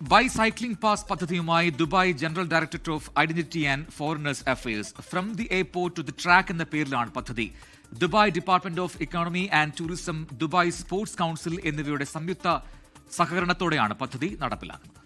By cycling pass പദ്ധതിയുമായി Dubai general directorate of identity and foreigners affairs from the airport to the track എന്ന പേരിലാണ് പദ്ധതി. Dubai department of economy and tourism Dubai sports council എന്നിവയുടെ സംയുക്ത സഹകരണത്തോടെയാണ് പദ്ധതി നടപ്പിലാക്കുന്നത്.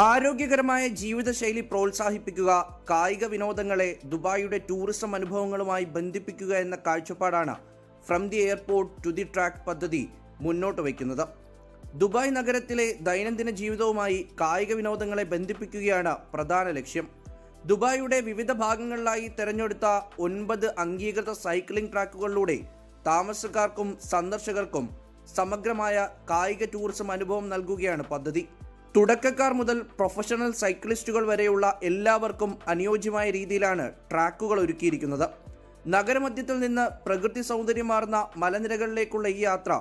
ആരോഗ്യകരമായ ജീവിതശൈലി പ്രോത്സാഹിപ്പിക്കുക കായിക വിനോദങ്ങളെ ദുബായിയുടെ ടൂറിസം അനുഭവങ്ങളുമായി ബന്ധിപ്പിക്കുക എന്ന കാഴ്ചപ്പാടാണ് from the airport to the track പദ്ധതി മുന്നോട്ട് വയ്ക്കുന്നത്. ദുബായ് നഗരത്തിലെ ദൈനംദിന ജീവിതവുമായി കായിക വിനോദങ്ങളെ ബന്ധിപ്പിക്കുകയാണ് പ്രധാന ലക്ഷ്യം. ദുബായിയുടെ വിവിധ ഭാഗങ്ങളിലായി തെരഞ്ഞെടുത്ത ഒൻപത് അംഗീകൃത സൈക്ലിംഗ് ട്രാക്കുകളിലൂടെ താമസക്കാർക്കും സന്ദർശകർക്കും സമഗ്രമായ കായിക ടൂറിസം അനുഭവം നൽകുകയാണ് പദ്ധതി. തുടക്കക്കാർ മുതൽ പ്രൊഫഷണൽ സൈക്ലിസ്റ്റുകൾ വരെയുള്ള എല്ലാവർക്കും അനുയോജ്യമായ രീതിയിലാണ് ട്രാക്കുകൾ ഒരുക്കിയിരിക്കുന്നത്. നഗരമധ്യത്തിൽ നിന്ന് പ്രകൃതി സൗന്ദര്യമാർന്ന മലനിരകളിലേക്കുള്ള ഈ യാത്ര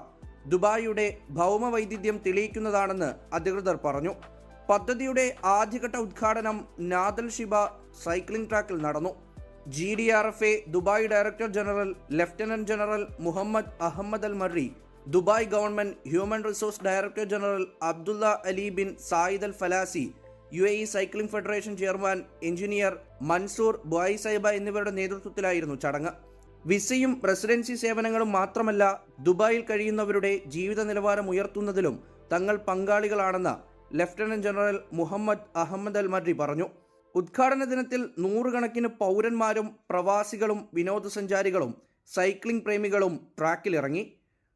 ദുബായിയുടെ ഭൗമ ഭൗമവൈവിധ്യം തെളിയിക്കുന്നതാണെന്ന് അധികൃതർ പറഞ്ഞു. പദ്ധതിയുടെ ആദ്യഘട്ട ഉദ്ഘാടനം നാദൽ ഷിബ സൈക്ലിംഗ് ട്രാക്കിൽ നടന്നു. G D R F A Dubai director general lieutenant general Mohammed Ahmed Al Marri Dubai government human resource director general Abdullah Ali bin Zayed Al Falasi U A E cycling federation chairman engineer Mansoor Bu Osaiba എന്നിവരുടെ നേതൃത്വത്തിലായിരുന്നു ചടങ്ങ്. വിസയും residency സേവനങ്ങളും മാത്രമല്ല ദുബായിൽ കഴിയുന്നവരുടെ ജീവിത നിലവാരം ഉയർത്തുന്നതിലും തങ്ങൾ പങ്കാളികളാണെന്ന് lieutenant general Mohammed Ahmed Al Madri പറഞ്ഞു. ഉദ്ഘാടന ദിനത്തിൽ നൂറുകണക്കിന് പൗരന്മാരും പ്രവാസികളും വിനോദസഞ്ചാരികളും സൈക്ലിംഗ് പ്രേമികളും ട്രാക്കിലിറങ്ങി.